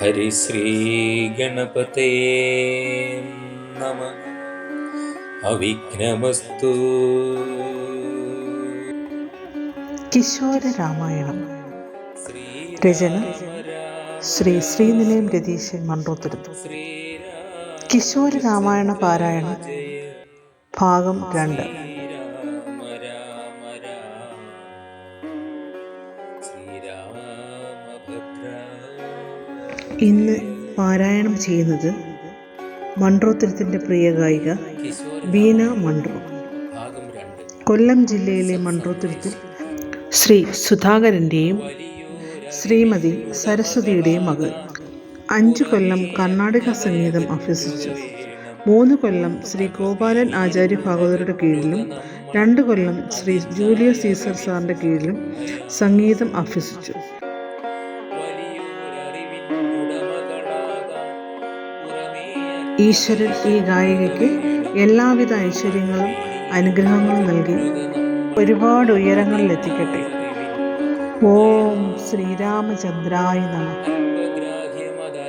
ഹരിശ്രീഗണപതേ നമ. അവിഘ്നമസ്തു. കിശോര രാമായണം. രചന ശ്രീ ശ്രീനിലയം രതീശൻ മൺറോത്തുരുത്ത് കിശോര രാമായണ പാരായണം ഭാഗം രണ്ട്. ഇന്ന് പാരായണം ചെയ്യുന്നത് മൺറോത്തുരുത്തിന്റെ പ്രിയ ഗായിക ബീന മൺട്രോ കൊല്ലം ജില്ലയിലെ മൺറോത്തുരുത്തിൽ ശ്രീ സുധാകരന്റെയും ശ്രീമതി സരസ്വതിയുടെയും മകൾ അഞ്ചു കൊല്ലം കർണാടക സംഗീതം അഭ്യസിച്ചു. മൂന്ന് കൊല്ലം ശ്രീ ഗോപാലൻ ആചാര്യ ഭാഗവതരുടെ കീഴിലും രണ്ട് കൊല്ലം ശ്രീ ജൂലിയസ് സീസർ സാറിന്റെ കീഴിലും സംഗീതം അഭ്യസിച്ചു. ഈശ്വരൻ ഈ ഗായികയ്ക്ക് എല്ലാവിധ ഐശ്വര്യങ്ങളും അനുഗ്രഹങ്ങളും നൽകി. ഒരുപാട് ഉയരങ്ങളിൽ എത്തിക്കട്ടെ. ഓം ശ്രീരാമചന്ദ്രായ നമ.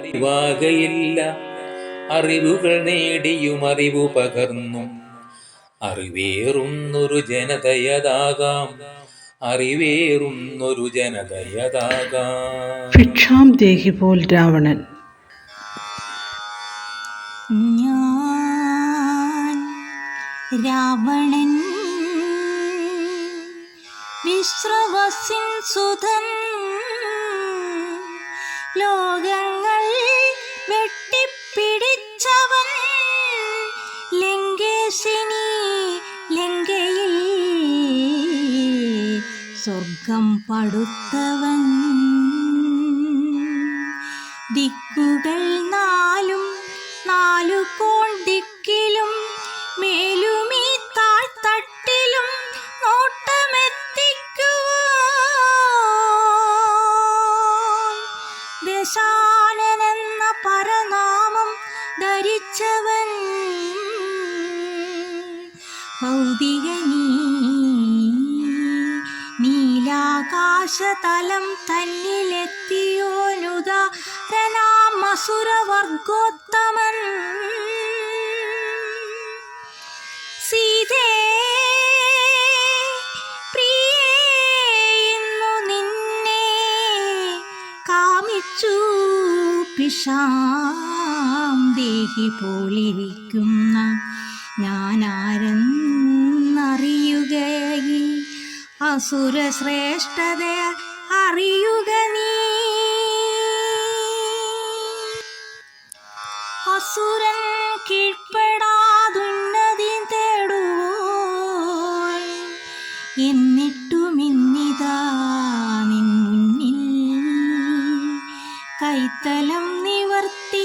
അറിവാകയില്ല അറിവുകൾ നേടിയും അറിവു പകർന്നും. അറിവേറുന്നൊരു ജനതയതാകാം. അറിവേറുന്നൊരു ജനതയതാകാം. ഭിക്ഷാം ദേഹി പോൽ രാവണൻ. ഞാൻ രാവണൻ. വിശ്രവസിൻ സുധൻ. ലോകങ്ങൾ വെട്ടിപ്പിടിച്ചവൻ. ലങ്കേശിനി ലങ്കയിൽ സ്വർഗം പടുത്തവൻ. ദിക്കുകൾ പരനാമം ധരിച്ചവൻ. ഭൗതിക നീലാകാശതലം തന്നിലെത്തിയോനുദാരനാമസുരവർഗോത്തമൻ സീതേ പിഷാം ദേഹി പോലിരിക്കുന്ന അസുര അസുരശ്രേഷ്ഠത അറിയുക നീ. കൈത്തലം നിവർത്തി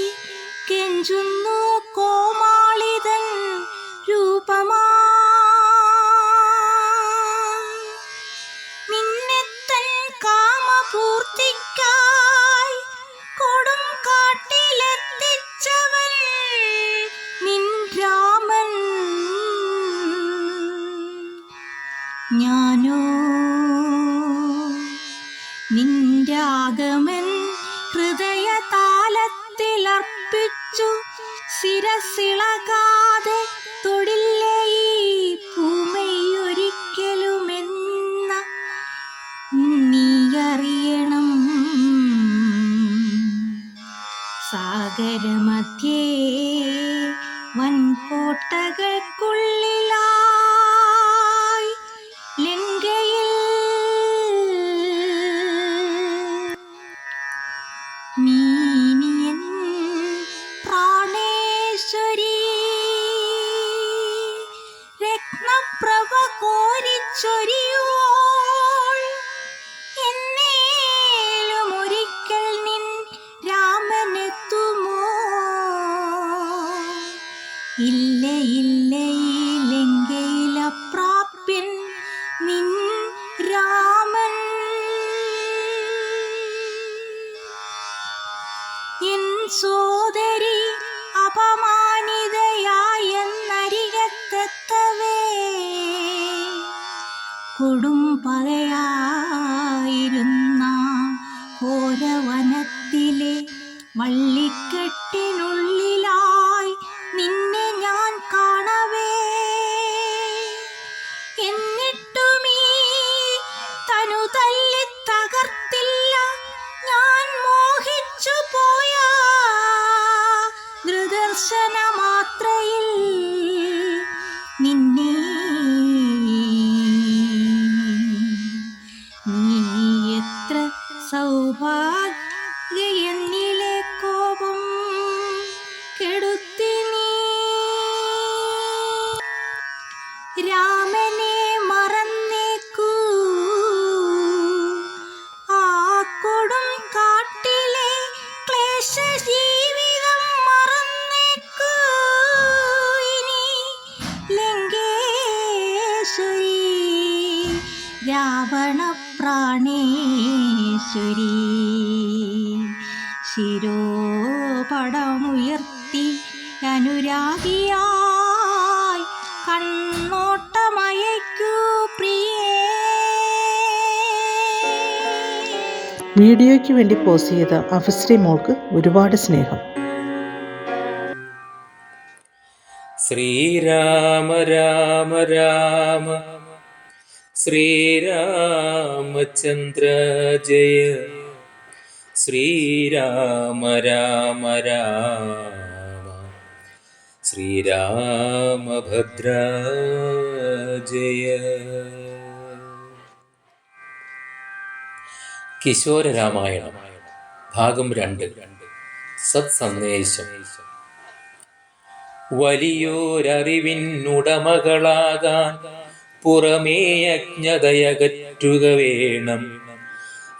കെഞ്ചുന്നു കോമാളിതൻ താലത്തിലർപ്പിച്ചു ശിരസിളകാതെ തൊടില്ലേ ഈ ഭൂമയൊരിക്കലുമെന്ന നീയറിയണം. സാഗരമധ്യേ വൻകോട്ടകൾക്കുള്ളിലായി സോദരി അപമാനിതയായെന്നരികത്തെത്തവേ. കൊടും പകയായിരുന്ന ഘോരവനത്തിലെ വള്ളിക്ക 手帕。പ്രാണേശ്വരി ശിരോപടമുയർത്തി അനുരാഗിയായി കണ്ണോട്ടമയക്കൂ പ്രിയേ. വീഡിയോയ്ക്ക് വേണ്ടി പോസ്റ്റ് ചെയ്ത അഫസ്രി മോൾക്ക് ഒരുപാട് സ്നേഹം. ശ്രീരാമ രാമ രാമ. ശ്രീരാമചന്ദ്ര ജയ. ശ്രീരാമ രാമ രാമ. ശ്രീരാമഭദ്ര ജയ. കിശോര രാമായണം ഭാഗം രണ്ട്. സത് സന്ദേശം വലിയോരറിവിനുടമകളാകാൻ പുറമേ അജ്ഞതയകറ്റുക വേണം.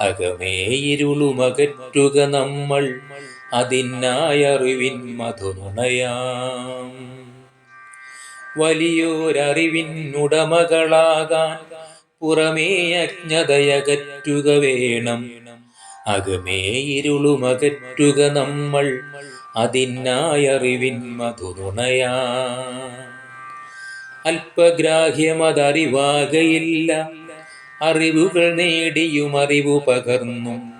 അകമേ ഇരുളുമകറ്റുക നമ്മൾ അതിനായറിവിൻ മധുനുണയാം. വലിയോരറിവിനുടമകളാകാൻ പുറമേ അജ്ഞതയകറ്റുക വേണം. അകമേ ഇരുളുമകറ്റുക നമ്മൾ അതിനായറിവിൻ മധുനുണയാ. അല്പഗ്രാഹ്യമതറിവാകയില്ല. അറിവുകൾ നേടിയും അറിവു പകർന്നും.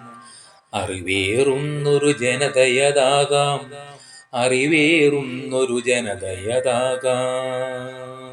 അറിവേറുന്നൊരു ജനതയതാകാം. അറിവേറുന്നൊരു ജനതയതാകാം.